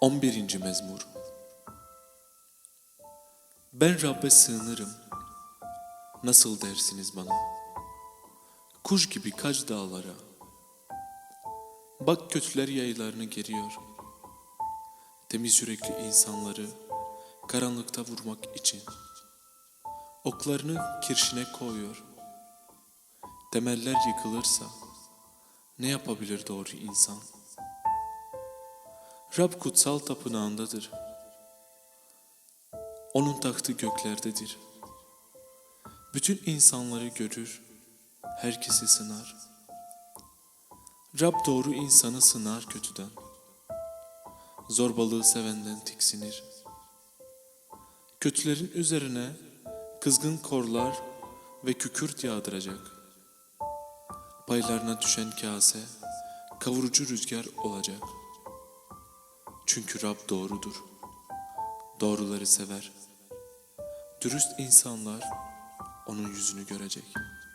11. Mezmur Ben Rabbe sığınırım. Nasıl dersiniz bana? Kuş gibi kaç dağlara. Bak kötüler yaylarını geriyor. Temiz yürekli insanları karanlıkta vurmak için. Oklarını kirşine koyuyor. Temeller yıkılırsa ne yapabilir doğru insan? Rab kutsal tapınağındadır. Onun tahtı göklerdedir. Bütün insanları görür, herkesi sınar. Rab doğru insanı sınar kötüden. Zorbalığı sevenden tiksinir. Kötülerin üzerine kızgın korlar ve kükürt yağdıracak. Paylarına düşen kase kavurucu rüzgar olacak. Çünkü Rab doğrudur. Doğruları sever. Dürüst insanlar onun yüzünü görecek.''